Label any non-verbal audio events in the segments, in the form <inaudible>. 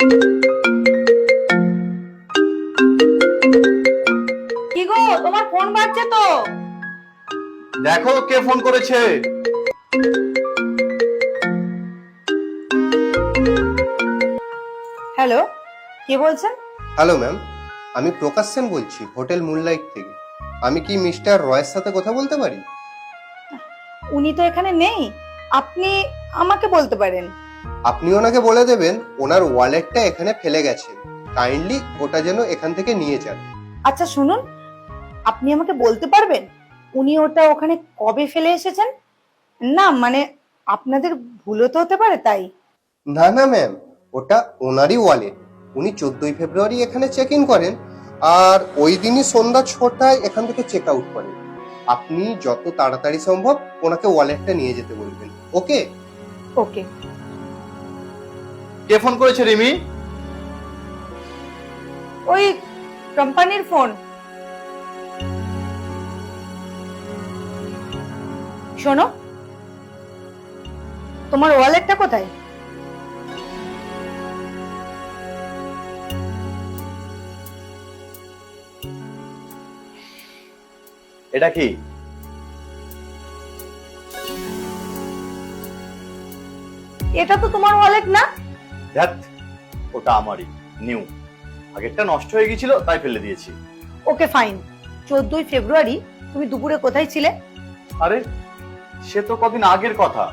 কি গো তোমার ফোন বাজছে তো? দেখো কে ফোন করেছে। হ্যালো কে বলছেন? হ্যালো ম্যাম আমি প্রকাশ সেন বলছি হোটেল মুনলাইট থেকে। আমি কি মিস্টার রয়ের সাথে কথা বলতে পারি? উনি তো এখানে নেই আপনি আমাকে বলতে পারেন। আপনি ওনাকে বলে দেবেন ওনার ওয়ালেটটা এখানে ফেলে গেছেন কাইন্ডলি ওটা যেন এখান থেকে নিয়ে যান। আচ্ছা শুনুন। আপনি আমাকে বলতে পারবেন? উনি ওটা ওখানে কবে ফেলে এসেছেন? না মানে আপনাদের ভুলও তো হতে পারে তাই। না না ম্যাম ওটা ওনারই ওয়ালেট উনি চোদ্দই ফেব্রুয়ারি এখানে চেক ইন করেন আর ওই দিনই সন্ধ্যা ছটায় এখান থেকে চেক আউট করেন। আপনি যত তাড়াতাড়ি সম্ভব ওনাকে ওয়ালেটটা নিয়ে যেতে বলবেন। ওকে ওকে কে ফোন করেছে রিমি? ওই কোম্পানির ফোন। শোনো তোমার ওয়ালেটটা কোথায়? এটা কি? এটা তো তোমার ওয়ালেট না? ধ্যাত ওটা আমারই নিউ আগেরটা নষ্ট হয়ে গেছিল তাই ফেলে দিয়েছি। ওকে ফাইন চোদ্দই ফেব্রুয়ারি তুমি দুপুরে কোথায় ছিলে? আরে সে তো কদিন আগের কথা।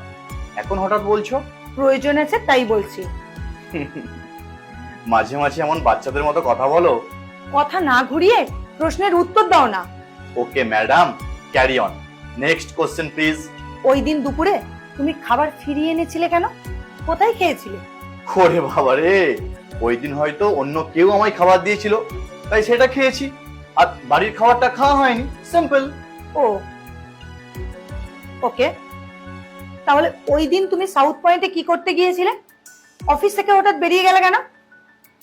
এখন হঠাৎ বলছো? প্রয়োজন আছে তাই বলছি। <laughs> মাঝে মাঝে এমন বাচ্চাদের মতো কথা বলো। কথা না ঘুরিয়ে প্রশ্নের উত্তর দাও না। Okay madam carry on next question please ওই দিন দুপুরে তুমি খাবার ফিরিয়ে এনেছিলে কেন? কোথায় খেয়েছিলে? ওরে বাবা রে। ওই দিন হয়তো অন্য কেউ আমায় খাবার দিয়েছিল তাই সেটা খেয়েছি। আর বাড়ির খাবারটা খাওয়া হয়নি সিম্পল ও। ওকে। তাহলে ওই দিন তুমি সাউথ পয়েন্টে কি করতে গিয়েছিলে? অফিস থেকে হঠাৎ বেরিয়ে গেলে কেন?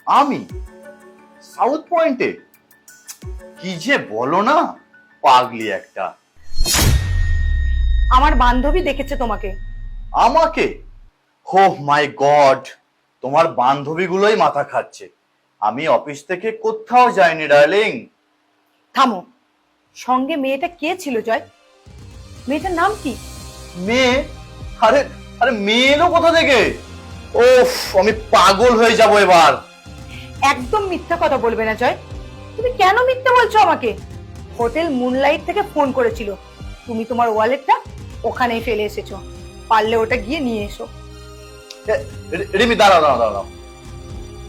আমি? সাউথ পয়েন্টে কি যে বলো না পাগলি একটা। আমার বান্ধবী দেখেছে তোমাকে। আমাকে? হো মাই গড তোমার বান্ধবীগুলোই মাথা খাচ্ছে। আমি অফিস থেকে কোথাও যাইনি ডার্লিং। থামো। সঙ্গে মেয়েটা কে ছিল জয়? মেয়েটার নাম কি? মেয়ে? আরে আরে মেয়ে এলো কোথা থেকে? ওফ আমি পাগল হয়ে যাব এবার। একদম মিথ্যা কথা বলবে না জয়। তুমি কেন মিথ্যা বলছো আমাকে? হোটেল মুনলাইট থেকে ফোন করেছিল। তুমি তোমার ওয়ালেটটা ওখানেই ফেলে এসেছ। পারলে ওটা গিয়ে নিয়ে এসো। রিমি দাঁড়াও দাঁড়াও দাঁড়াও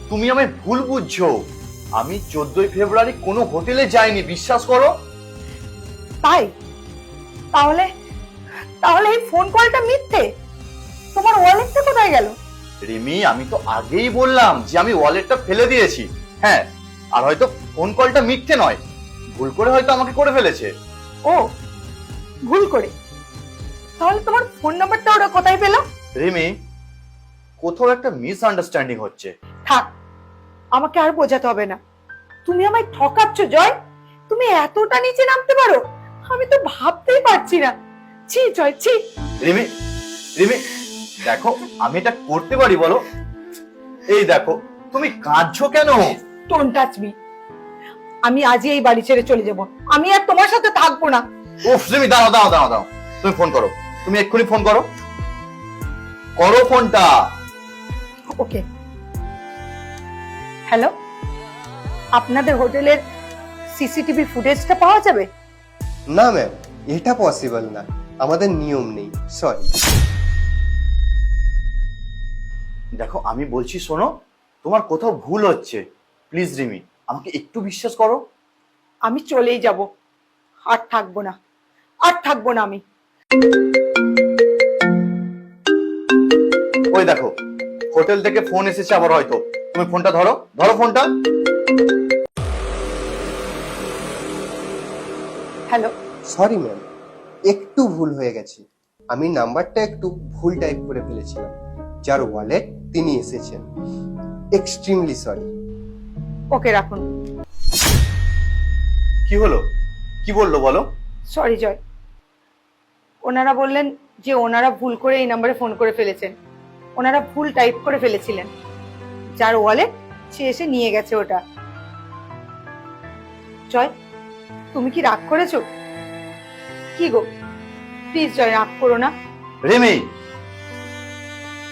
তুমি আমায় ভুল বুঝছ। আমি চোদ্দই ফেব্রুয়ারি কোনো হোটেলে যাইনি বিশ্বাস করো। তাই? তাহলে তাহলে এই ফোন কলটা মিথ্যে? তোমার ওয়ালেটটা কোথায় গেল? রিমি আমি তো আগেই বললাম যে আমি ওয়ালেটটা ফেলে দিয়েছি। হ্যাঁ আর হয়তো ফোন কলটা মিথ্যে নয়। ভুল করে হয়তো আমাকে করে ফেলেছে। ও ভুল করে। তাহলে তোমার ফোন নাম্বারটা ওরা কোথায় পেল? রিমি কোথাও একটা মিসআন্ডারস্ট্যান্ডিং হচ্ছে। থাক আমাকে আর বোঝাতে হবে না। তুমি আমায় ঠকাচ্ছ জয়। তুমি এতটা নিচে নামতে পারো আমি তো ভাবতেই পারছি না। ছি জয় ছি। রিমি রিমি দেখো আমি এটা করতে পারি বলো। এই দেখো তুমি কাঁদছো কেন? ডোন্ট টাচ মি আমি আজই এই বাড়ি ছেড়ে চলে যাব। আমি আর তোমার সাথে থাকব না। উফ রিমি দাঁড়াও দাঁড়াও দাঁড়াও দাঁড়াও। তুমি ফোন করো। তুমি এক্ষুনি ফোন করো। করো ফোনটা ওকে। হ্যালো? আপনাদের হোটেলের সিসিটিভি ফুটেজটা পাওয়া যাবে? না ম্যাম এটা পসিবল না। আমাদের নিয়ম নেই সরি। দেখো আমি বলছি শোনো তোমার কোথাও ভুল হচ্ছে। প্লিজ রিমি আমাকে একটু বিশ্বাস করো। আমি চলেই যাব। আর থাকব না। আর থাকব না আমি। ওই দেখো হোটেল থেকে ফোন এসেছে আবার হয়তো। তুমি ফোনটা ধরো। ধরো ফোনটা হ্যালো সরি ম্যাম একটু ভুল হয়ে গেছে। আমি নাম্বারটা একটু ভুল টাইপ করে ফেলেছিলাম। যার ওয়ালেট তিনি এসেছেন। এক্সট্রিমলি সরি ওকে রাখুন। কি হলো? কি বলল বলো? সরি জয়। ওনারা বললেন যে ওনারা ভুল করে এই নাম্বারে ফোন করে ফেলেছেন। ওনারা ভুল টাইপ করে ফেলেছিলেন। যার ওয়ালেট সে এসে নিয়ে গেছে ওটা। জয়, তুমি কি রাগ করেছ? কি গো? প্লিজ জয়, রাগ করো না। রেমি!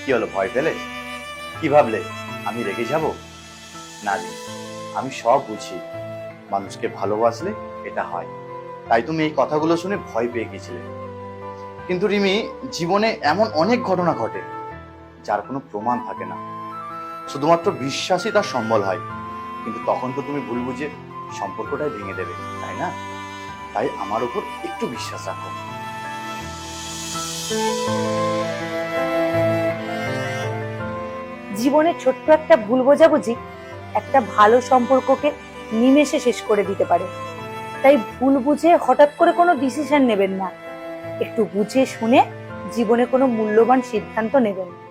কি হলো, ভয় পেলে? কি ভাবলে? আমি রেগে যাব? না রিমি আমি সব বুঝি। মানুষকে ভালোবাসলে এটা হয়। তাই তুমি এই কথাগুলো শুনে ভয় পেয়ে গেছিলে। কিন্তু রিমি, জীবনে এমন অনেক ঘটনা ঘটে। যার কোনো প্রমাণ থাকে না। শুধুমাত্র বিশ্বাসই তার সম্বল হয়। কিন্তু তখন তো তুমি ভুল বুঝে সম্পর্কটাই ভেঙে দেবে, তাই না? তাই আমার উপর একটু বিশ্বাস রাখো। জীবনে ছোট্ট একটা ভুল বোঝাবুঝি একটা ভালো সম্পর্ককে নিমেষে শেষ করে দিতে পারে। তাই ভুল বুঝে হঠাৎ করে কোনো ডিসিশন নেবেন না। একটু বুঝে শুনে জীবনে কোনো মূল্যবান সিদ্ধান্ত নেবেন।